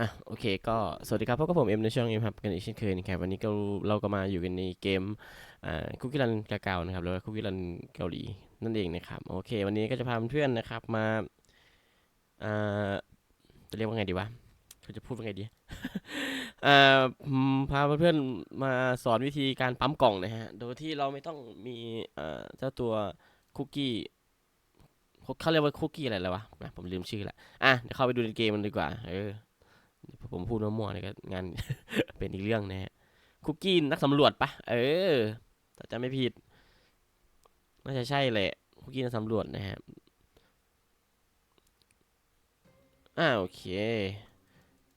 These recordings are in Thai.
อะโอเคก็สวัสดีครับพบกับผมเอ็มในช่องเอ็มครับกันอีกเช่นเคยนะครับวันนี้ก็เราก็มาอยู่กันในเกมอ่าคุกกี้รันกาเกานะครับหรือว่าคุกกี้รันเกาหลีนั่นเองนะครับโอเค วันนี้ก็จะพาเพื่อนนะครับมาอ่าจะเรียกว่าไงดีวะเขาจะพูดว่าไงดีอ่าอืมพาเพื่อนมาสอนวิธีการปั๊มกล่องนะฮะโดยที่เราไม่ต้องมีอ่าเจ้าตัวคุกกี้เขาเรียกว่าคุกกี้อะไรแล้ววะอะผมลืมชื่อละอะเดี๋ยวเข้าไปดูในเกมมันดีกว่าเออ ผมพูดมั่วๆเนี่ยก็งานเป็นอีกเรื่องนะฮะคุกกี้นักสำรวจปะเออถ้าจะไม่ผิดน่าจะใช่แหละคุกกี้นักสำรวจนะฮะอ่าโอเค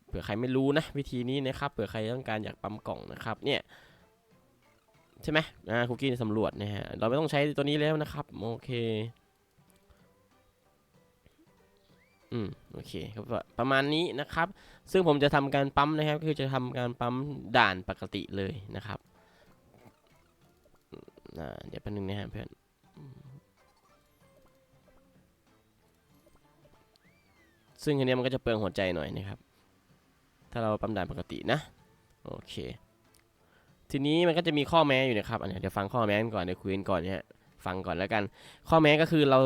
เผื่อใครไม่รู้นะ วิธีนี้นะครับเผื่อใครต้องการอยากปั๊มกล่องนะครับ เนี่ยใช่ไหมอ่าคุกกี้สำรวจนะฮะเราไม่ต้องใช้ตัวนี้แล้วนะครับ โอเค อืมโอเคครับประมาณนี้นะครับ ซึ่งผมจะทำการปั๊มนะครับ คือจะทำการปั๊มด่านปกติเลยนะครับอ่าเดี๋ยวแป๊บนึงนะฮะเพื่อนซึ่งอันนี้มันก็จะเปลืองหัวใจหน่อยนะครับ ถ้าเราปั๊มด่านปกตินะโอเค ทีนี้มันก็จะมีข้อแม้อยู่นะครับอันนี้เดี๋ยวฟังข้อแม้ก่อนเดี๋ยวคุยกันก่อนเนี่ย ฟังก่อนแล้วกัน ข้อแม้ก็คือเรา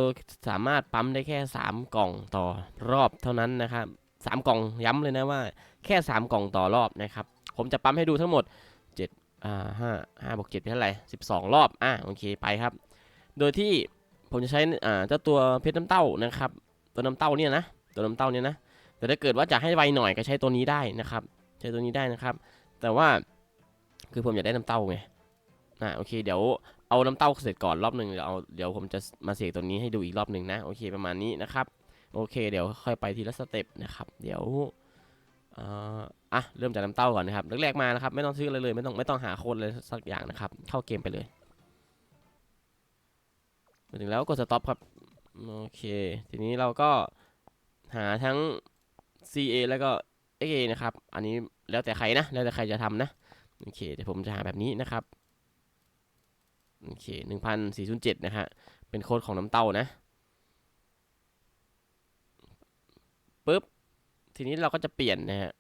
สามารถปั๊มได้แค่ 3 กล่องต่อรอบเท่านั้นนะครับสามกล่องย้ำเลยนะว่าแค่ 3 กล่องต่อรอบนะครับ ผมจะปั๊มให้ดูทั้งหมด7อ่าห้าห้าบวกเจ็ดเป็นเท่าไหร่สิบสองรอบอะโอเคไปครับ โดยที่ผมจะใช้อ่าเจ้าตัวเพชรน้ำเต้านะครับ ตัวน้ำเต้าเนี่ยนะตัวน้ำเต้าเนี่ยนะแต่ถ้าเกิดว่าจะให้ไวหน่อยก็ใช้ตัวนี้ได้นะครับ ใช้ตัวนี้ได้นะครับ แต่ว่าคือผมอยากได้น้ำเต้าไงอ่าโอเค เดี๋ยว เอาน้ำเต้าเสร็จก่อนรอบหนึ่งเดี๋ยวเอาเดี๋ยวผมจะมาเสกตัวนี้ให้ดูอีกรอบหนึ่งนะโอเคประมาณนี้นะครับโอเค เดี๋ยวค่อยไปทีละสเต็ปนะครับ เดี๋ยวอะเริ่มจากน้ำเต้าก่อนนะครับแรกๆมานะครับ ไม่ต้องซื้ออะไรเลยไม่ต้องไม่ต้องหาโค้ดเลยสักอย่างนะครับ เข้าเกมไปเลยมาถึงแล้วกดสต็อปครับโอเค ทีนี้เราก็หาทั้ง CA แล้วก็ XA นะครับ อันนี้แล้วแต่ใครนะ แล้วแต่ใครจะทำนะ โอเคเดี๋ยวผมจะหาแบบนี้นะครับ โอเคหนึ่งพันสี่ศูนย์เจ็ดนะฮะ เป็นโค้ดของน้ำเต้านะปึ๊บ ทีนี้เราก็จะเปลี่ยนนะฮะ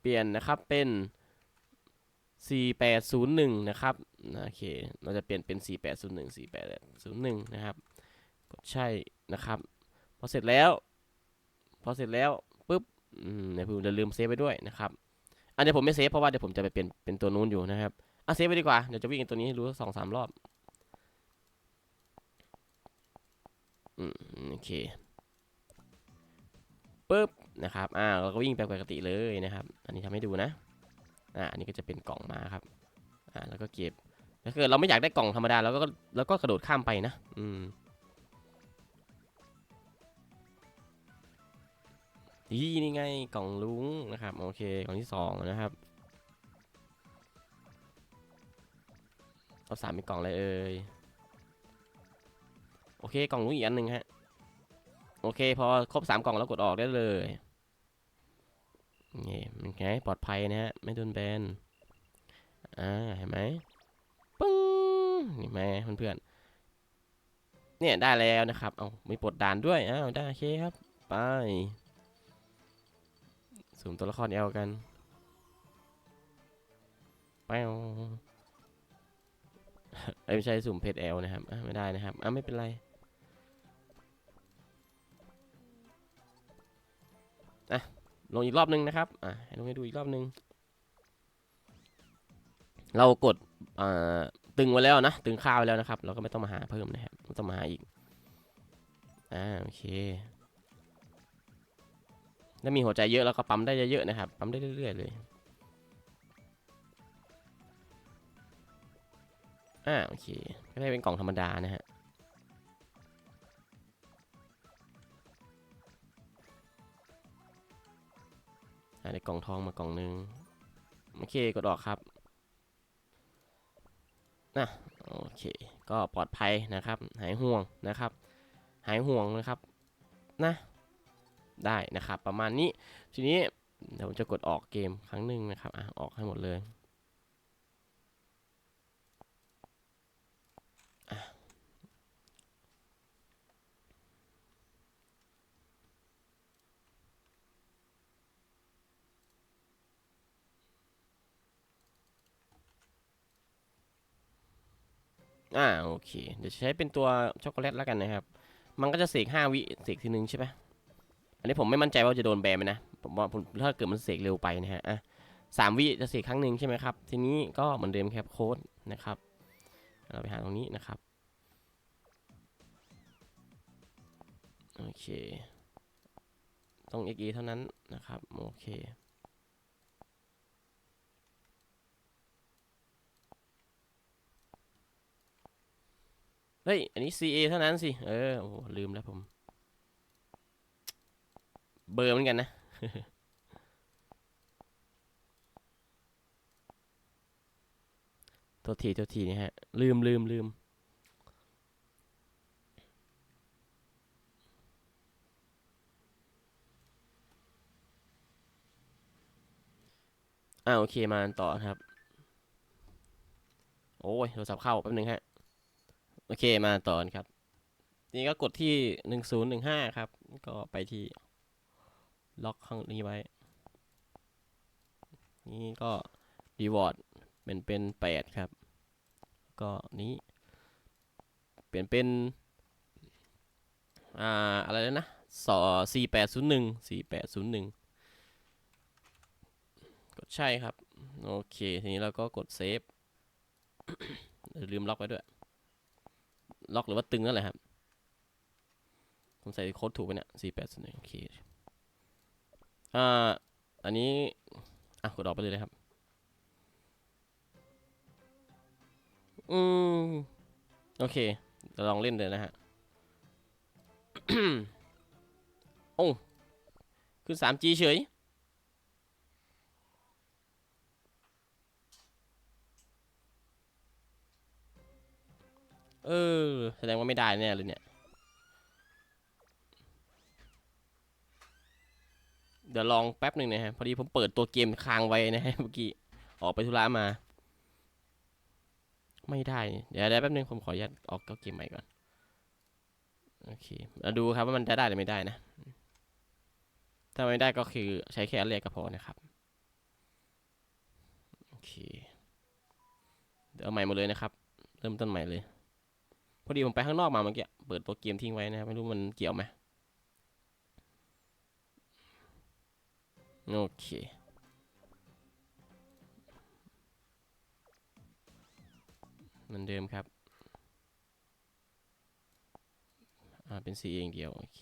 เปลี่ยนนะครับเป็น4801นย์หนึ่งนะครับ โอเค เราจะเปลี่ยนเป็น4801 4801นย์หนึ่งสี่แปดศูนย์หนึ่งนะครับ กดใช่นะครับ พอเสร็จแล้ว พอเสร็จแล้วปึ๊บเดี๋ยวผมจะลืมเซฟไปด้วยนะครับ อันเดี๋ยวผมไม่เซฟเพราะว่าเดี๋ยวผมจะไปเป็นเป็นตัวนู้นอยู่นะครับอะเซฟไปดีกว่า เดี๋ยวจะวิ่งตัวนี้ให้รู้สองสามรอบ อืมโอเคปึ๊บนะครับอ่าเราก็วิ่งไปปกติเลยนะครับ อันนี้ทำให้ดูนะอ่าอันนี้ก็จะเป็นกล่องมาครับอ่าแล้วก็เก็บถ้าเกิดเราไม่อยากได้กล่องธรรมดาเราก็เราก็กระโดดข้ามไปนะอืมนี่นี่ไงกล่องลุงนะครับโอเคกล่องที่สองนะครับเอาสามเป็นกล่องอะไรเอ่ย อเค กล่องลุงอีกอันหนึ่งฮะ โอเค พอครบสามกล่องแล้วกดออกได้เลยนี่มันไงปลอดภัยนะฮะ ไม่โดนแบน อ่า เห็นไหมปึ้งนี่แม่เพื่อนๆเนี่ยได้แล้วนะครับ เอาไมีปลดด่านด้วย อ้าว ได้โอเคครับ ไปสุ่มตัวละครเอลกันไปเอาเอ้ยไม่ใช่สุ่มเพชรเอลนะครับ ไม่ได้นะครับ อะไม่เป็นไร ลงอีกรอบนึงนะครับอะให้ลงให้ดูอีกรอบนึง เรากดอ่าตึงไว้แล้วนะ ตึงค่าไว้แล้วนะครับ เราก็ไม่ต้องมาหาเพิ่มนะครับไม่ต้องมาหาอีกอ่าโอเคถ้ามีหัวใจเยอะเราก็ปั๊มได้เยอะๆนะครับ ปั๊มได้เรื่อยๆเลยอ่าโอเคก็ได้เป็นกล่องธรรมดานะฮะ กล่องทองมากล่องหนึ่งโอเคกดออกครับนะโอเค ก็ปลอดภัยนะครับ หายห่วงนะครับ หายห่วงนะครับนะได้นะครับ ประมาณนี้ทีนี้เดี๋ยวผมจะกดออกเกมครั้งหนึ่งนะครับอะออกให้หมดเลย อ่าโอเค เดี๋ยวใช้เป็นตัวช็อกโกแลตแล้วกันนะครับ มันก็จะเสกห้าวิเสกทีนึงใช่ไหมอันนี้ผมไม่มั่นใจว่าจะโดนแบนไหมนะ ผมว่าผมถ้าเกิดมันเสกเร็วไปนะฮะอะสามวิจะเสกครั้งหนึ่งใช่ไหมครับ ทีนี้ก็เหมือนเดิมแครับโค้ดนะครับ เราไปหาตรงนี้นะครับ โอเค ต้อง XE เท่านั้นนะครับ โอเค เฮ้ย อันนี้ CA เท่านั้นสิ เออ โอ้ลืมแล้วผม เบอร์เหมือนกันนะโทษทีโทษทีนะฮะ ลืมลืมลืมอ่าโอเคมาต่อครับ โอ้ยโทรศัพท์เข้าแป๊บนึงฮะ โอเคมาต่อครับ นี่ก็กดที่หนึ่งศูนย์หนึ่งห้าครับ ก็ไปที่ล็อกข้างนี้ไว้ นี่ก็รีวอร์ดเป็นเป็นแปดครับ ก็นี้ เปลี่ยนเป็น อ่า อะไรแล้วนะสอสี่แปดศูนย์หนึ่งสี่แปดศูนย์หนึ่งกดใช่ครับ โอเค ทีนี้เราก็กดเซฟลืมล็อกไว้ด้วย ล็อกหรือว่าตึงนั่นแหละครับ ผมใส่โค้ดถูกไปเนี่ยสี่แปดศูนย์โอเคอ่าอันนี้ อะกดออกไปเลยนะครับ อืม โอเคเราลองเล่นเลยนะฮะโอ้คือ 3G เฉย เออ แสดงว่าไม่ได้แน่เลยเนี่ย เดี๋ยวลองแป๊บหนึ่งนะฮะ พอดีผมเปิดตัวเกมค้างไว้นะฮะเมื่อกี้ ออกไปธุระมา ไม่ได้ เดี๋ยวเดี๋ยวแป๊บนึงผมขออนุญาตออกเข้าเกมใหม่ก่อน โอเคมาดูครับว่ามันจะได้หรือไม่ได้นะ ถ้าไม่ได้ก็คือใช้แค่อันแรกก็พอนะครับ โอเค เดี๋ยวเอาใหม่หมดเลยนะครับ เริ่มต้นใหม่เลย พอดีผมไปข้างนอกมาเมื่อกี้ เปิดตัวเกมทิ้งไว้นะครับ ไม่รู้มันเกี่ยวไหมโอเค เหมือนเดิมครับ อ่า เป็น C เองเดียว โอเค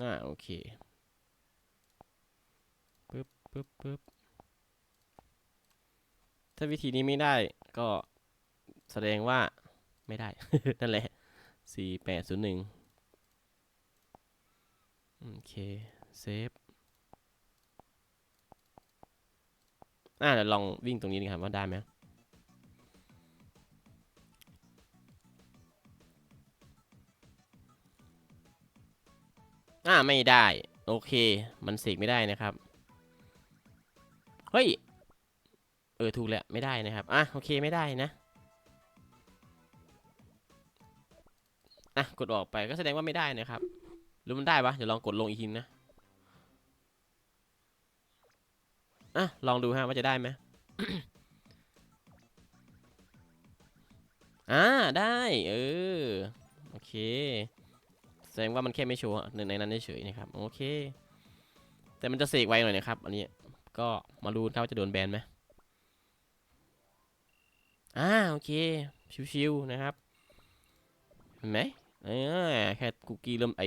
อ่าโอเคปึ๊บปึ๊บปึ๊บถ้าวิธีนี้ไม่ได้ก็แสดงว่าไม่ได้ นั่นแหละสี่แปดศูนย์หนึ่งโอเคเซฟอ่าเดี๋ยวลองวิ่งตรงนี้ดีครับว่าได้ไหม อ่าไม่ได้ โอเค มันเสกไม่ได้นะครับ เฮ้ย เออถูกแล้วไม่ได้นะครับ อะโอเคไม่ได้นะ อะกดออกไปก็แสดงว่าไม่ได้นะครับหรือมันได้ปะเดี๋ยวลองกดลงอีกทีนะ อะลองดูฮะว่าจะได้ไหมอ่าได้ เออ โอเค แสดงว่ามันแค่ไม่โชว์หนึ่งในนั้นเฉยๆนะครับ โอเค แต่มันจะเสกไวหน่อยนะครับ อันนี้ก็มาดูครับว่าจะโดนแบนไหมอ่าโอเคชิวๆนะครับเห็นไหมเออแค่คุกกี้เริ่มไอ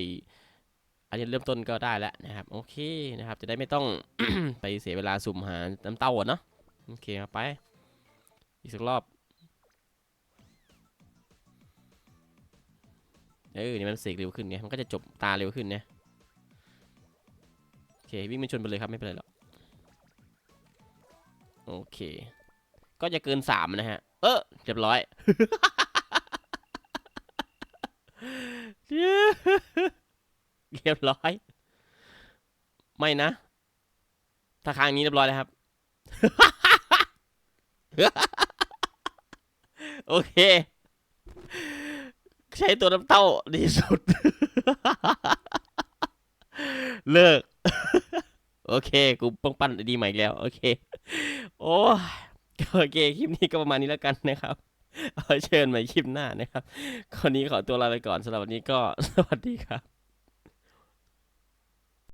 อันนี้เริ่มต้นก็ได้แล้วนะครับ โอเคนะครับ จะได้ไม่ต้อง ไปเสียเวลาสุ่มหาน้ำเต้าเนาะโอเคครับไป อีกสักรอบ เออนี่มันเสกเร็วขึ้นไงมันก็จะจบตาเร็วขึ้นเนี่ยโอเควิ่งมันชนไปเลยครับไม่เป็นไรหรอกโอเค ก็จะเกินสามนะฮะ เออเรียบร้อยเรียบร้อย ไม่นะ ถ้าค้างนี้เรียบร้อยแล้วครับ โอเค ใช้ตัวน้ำเต้าดีสุด เลิก โอเค กูป้องปั้นดีใหม่แล้ว โอเค โอ้ยโอเค คลิปนี้ก็ประมาณนี้แล้วกันนะครับเอาเชิญใหม่คลิปหน้านะครับคนนี้ขอตัวลาไปก่อนสำหรับวันนี้ก็สวัสดีครับ